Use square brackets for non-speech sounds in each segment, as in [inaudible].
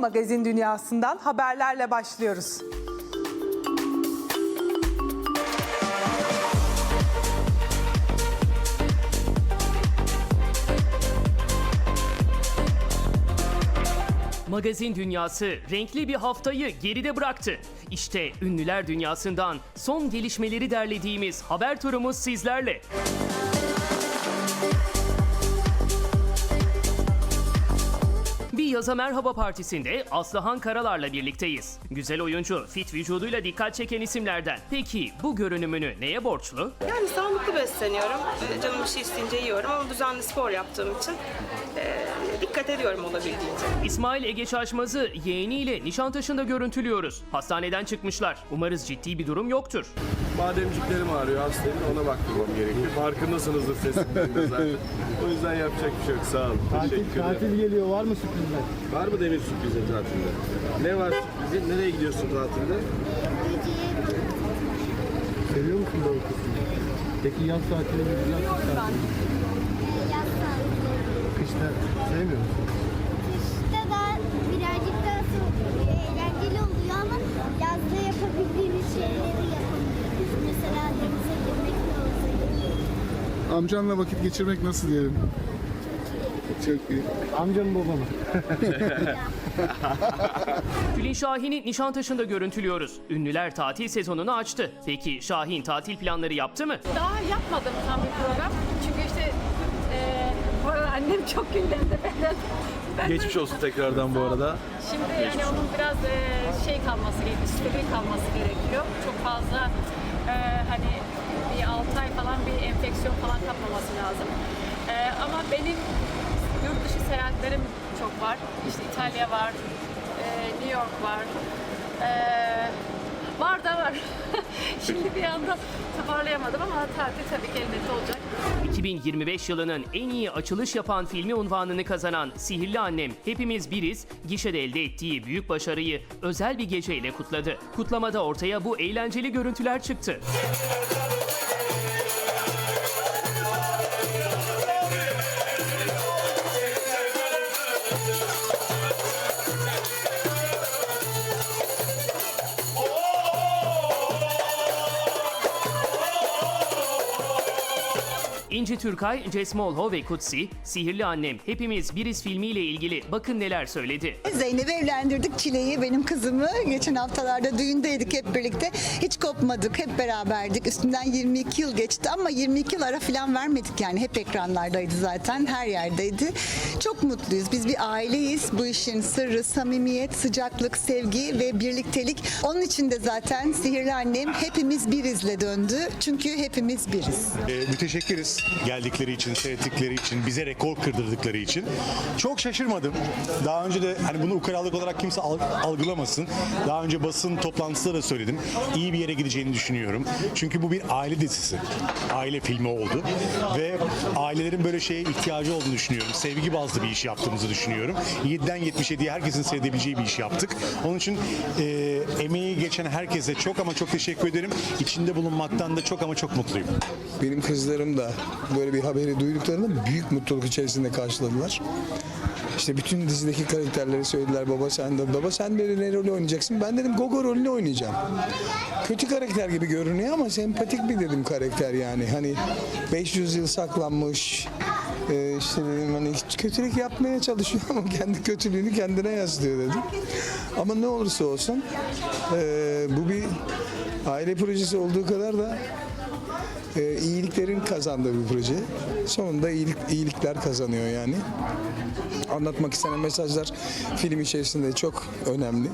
magazin dünyasından haberlerle başlıyoruz. Magazin dünyası renkli bir haftayı geride bıraktı. İşte ünlüler dünyasından son gelişmeleri derlediğimiz haber turumuz sizlerle. Bir Yaza Merhaba Partisi'nde Aslıhan Karalar'la birlikteyiz. Güzel oyuncu, fit vücuduyla dikkat çeken isimlerden. Peki bu görünümünü neye borçlu? Yani sağlıklı besleniyorum. Canım bir şey isteyince yiyorum ama düzenli spor yaptığım için dikkat ediyorum olabildiğince. İsmail Ege Şaşmaz'ı yeğeniyle Nişantaşı'nda görüntülüyoruz. Hastaneden çıkmışlar. Umarız ciddi bir durum yoktur. Bademciklerim ağrıyor hastayım ona baktırmam gerekiyor. Farkındasınızdır sesimden de zaten. O yüzden yapacak bir şey yok. Sağ olun. Tatil, tatil geliyor var mı sürprizler? Var mı demir sürprizin tatilde? Ne var sürprizin? Nereye gidiyorsun tatilde? Seviyor musun balık? Peki yaz tatili mi güzel kış tatili Kışta sevmiyor musun? Kışta da birazcık daha soğuk, eğlenceli oluyor ama yazda yapabildiğimiz şeyleri yapamıyoruz. Mesela denize girmek, girmek. Amcanla vakit geçirmek nasıl diyelim? Çok iyi. Amcam babamı. [laughs] Tülin Şahin'i Nişantaşı'nda görüntülüyoruz. Ünlüler tatil sezonunu açtı. Peki Şahin tatil planları yaptı mı? Daha yapmadım tam bir program. Annem çok gündemde benden. [laughs] Ben Geçmiş olsun tekrardan bu arada. Şimdi yani onun biraz eee, şey kalması gerekiyor, stabil kalması gerekiyor. Çok fazla eee, hani bir 6 ay falan bir enfeksiyon falan kapmaması lazım. Eee, ama benim yurt dışı seyahatlerim çok var. İşte İtalya var, New York var. Var da var. [laughs] Şimdi bir anda toparlayamadım ama tatil tabii ki elbette olacak. 2025 yılının en iyi açılış yapan filmi unvanını kazanan Sihirli Annem Hepimiz Biriz, gişede elde ettiği büyük başarıyı özel bir geceyle kutladı. Kutlamada ortaya bu eğlenceli görüntüler çıktı. İnci Türkay, Jess Molho ve Kutsi, Sihirli Annem Hepimiz Biriz filmiyle ilgili bakın neler söyledi. Zeynep'i evlendirdik Çile'yi benim kızımı. Geçen haftalarda düğündeydik hep birlikte. Hiç kopmadık hep beraberdik. Üstünden 22 yıl geçti ama 22 yıl ara falan vermedik yani. Hep ekranlardaydı zaten her yerdeydi. Çok mutluyuz. Biz bir aileyiz. Bu işin sırrı samimiyet, sıcaklık, sevgi ve birliktelik. Onun için de zaten Sihirli Annem hepimiz birizle döndü. Çünkü hepimiz biriz. Ee, müteşekkiriz geldikleri için, seyrettikleri için, bize rekor kırdırdıkları için. Çok şaşırmadım. Daha önce de hani bunu ukalalık olarak kimse al- algılamasın. Daha önce basın toplantısında da söyledim. İyi bir yere gideceğini düşünüyorum. Çünkü bu bir aile dizisi. Aile filmi oldu. Ve ailelerin böyle şeye ihtiyacı olduğunu düşünüyorum. Sevgi bazlı bir iş yaptığımızı düşünüyorum. 7'den 77'ye herkesin seyredebileceği bir iş yaptık. Onun için e, emeği geçen herkese çok ama çok teşekkür ederim. İçinde bulunmaktan da çok ama çok mutluyum. Benim kızlarım da böyle bir haberi duyduklarında büyük mutluluk içerisinde karşıladılar. İşte bütün dizideki karakterleri söylediler. Baba sen de, baba sen de ne rolü oynayacaksın? Ben dedim Gogo rolünü oynayacağım. Kötü karakter gibi görünüyor ama sempatik bir dedim karakter yani. Hani 500 yıl saklanmış. Ee, işte dedim hani kötülük yapmaya çalışıyor ama [laughs] kendi kötülüğünü kendine yaslıyor dedim. Ama ne olursa olsun ee, bu bir aile projesi olduğu kadar da e, iyiliklerin kazandığı bir proje. Sonunda iyilik, iyilikler kazanıyor yani. Anlatmak istenen mesajlar film içerisinde çok önemli.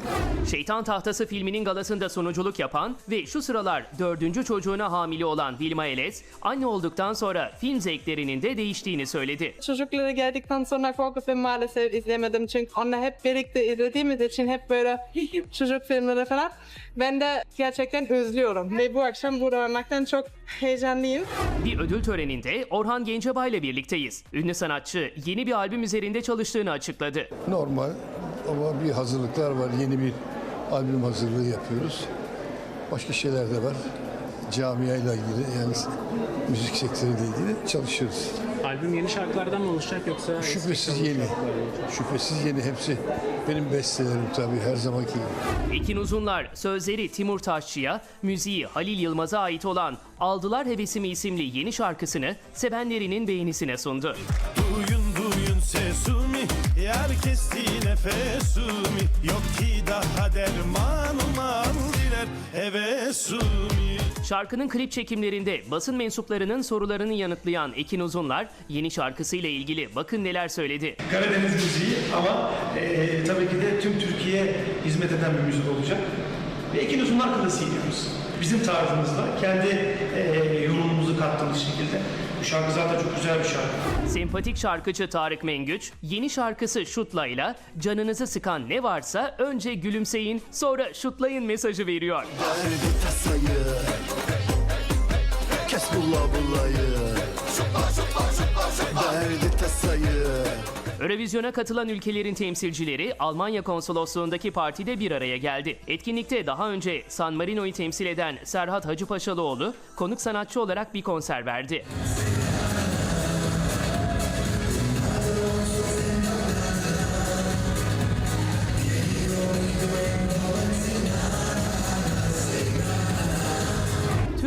Şeytan Tahtası filminin galasında sunuculuk yapan ve şu sıralar dördüncü çocuğuna hamile olan Vilma Elez, anne olduktan sonra film zevklerinin de değiştiğini söyledi. Çocuklara geldikten sonra korku film maalesef izlemedim çünkü onunla hep birlikte izlediğimiz için hep böyle [laughs] çocuk filmleri falan. Ben de gerçekten özlüyorum ve bu akşam burada olmaktan çok heyecanlıyım. Bir ödül töreninde Orhan Gencebay ile birlikteyiz. Ünlü sanatçı yeni bir albüm üzerinde çalıştığını açıkladı. Normal ama bir hazırlıklar var. Yeni bir albüm hazırlığı yapıyoruz. Başka şeyler de var. Camiayla ilgili yani müzik sektörüyle ilgili çalışıyoruz. Albüm yeni şarkılardan mı oluşacak yoksa? Şüphesiz yeni. Şüphesiz yeni hepsi Benim bestelerim tabii her zamanki gibi. Ekin Uzunlar sözleri Timur Taşçı'ya, müziği Halil Yılmaz'a ait olan Aldılar Hevesimi isimli yeni şarkısını sevenlerinin beğenisine sundu. Duyun sesimi Yar kesti nefesimi Yok ki daha dermanım aldiler hevesimi Şarkının klip çekimlerinde basın mensuplarının sorularını yanıtlayan Ekin Uzunlar yeni şarkısıyla ilgili bakın neler söyledi. Karadeniz müziği ama e, tabii ki de tüm Türkiye'ye hizmet eden bir müzik olacak. Ve Ekin Uzunlar klasiği diyoruz. Bizim tarzımızda kendi e, yorumumuzu kattığımız şekilde. Şarkı zaten çok güzel bir şarkı. Sempatik şarkıcı Tarık Mengüç, yeni şarkısı Şutlay'la canınızı sıkan ne varsa önce gülümseyin sonra şutlayın mesajı veriyor. Derdi tasayı Kes bulla bullayı Derdi tasayı Eurovizyona katılan ülkelerin temsilcileri Almanya konsolosluğundaki partide bir araya geldi. Etkinlikte daha önce San Marino'yu temsil eden Serhat Hacıpaşalıoğlu konuk sanatçı olarak bir konser verdi.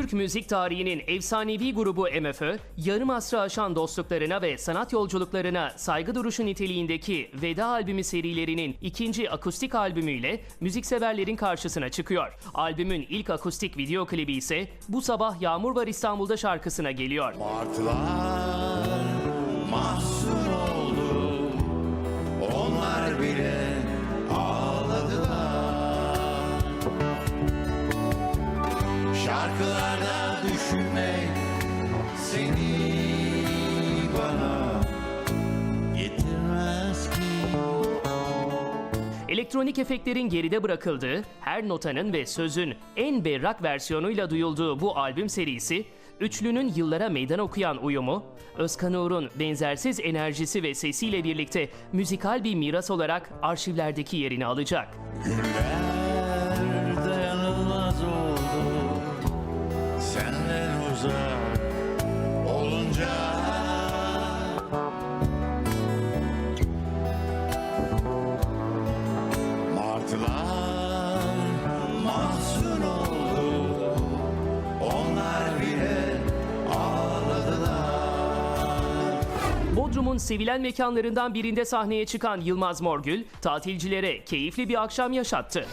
Türk müzik tarihinin efsanevi grubu MFÖ, yarım asrı aşan dostluklarına ve sanat yolculuklarına saygı duruşu niteliğindeki Veda albümü serilerinin ikinci akustik albümüyle müzikseverlerin karşısına çıkıyor. Albümün ilk akustik video klibi ise Bu Sabah Yağmur Var İstanbul'da şarkısına geliyor. Martılar mahzun Elektronik efektlerin geride bırakıldığı, her notanın ve sözün en berrak versiyonuyla duyulduğu bu albüm serisi, üçlünün yıllara meydan okuyan uyumu, Özkan Uğur'un benzersiz enerjisi ve sesiyle birlikte müzikal bir miras olarak arşivlerdeki yerini alacak. Günler Bodrum'un sevilen mekanlarından birinde sahneye çıkan Yılmaz Morgül, tatilcilere keyifli bir akşam yaşattı.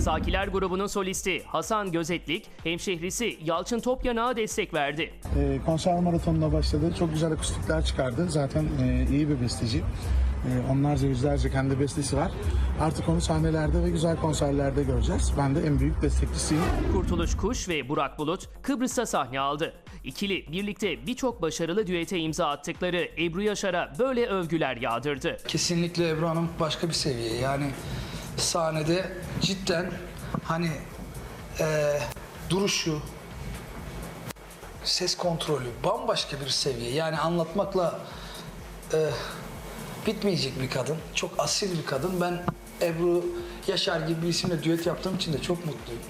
Sakiler grubunun solisti Hasan Gözetlik, hemşehrisi Yalçın Topyanak'a destek verdi. Ee, konser maratonuna başladı. Çok güzel akustikler çıkardı. Zaten e, iyi bir besteci. E, onlarca yüzlerce kendi bestesi var. Artık onu sahnelerde ve güzel konserlerde göreceğiz. Ben de en büyük destekçisiyim. Kurtuluş Kuş ve Burak Bulut Kıbrıs'ta sahne aldı. İkili birlikte birçok başarılı düete imza attıkları Ebru Yaşar'a böyle övgüler yağdırdı. Kesinlikle Ebru Hanım başka bir seviye. Yani sahnede cidden hani eee, duruşu, ses kontrolü bambaşka bir seviye. Yani anlatmakla eee, bitmeyecek bir kadın. Çok asil bir kadın. Ben Ebru Yaşar gibi bir isimle düet yaptığım için de çok mutluyum.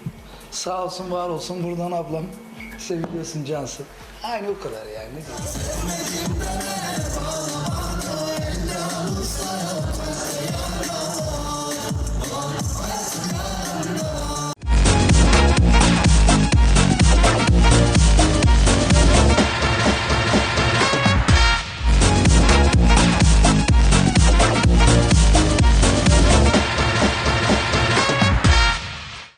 Sağ olsun, var olsun. Buradan ablam [laughs] seviliyorsun Cansı. Aynı o kadar yani.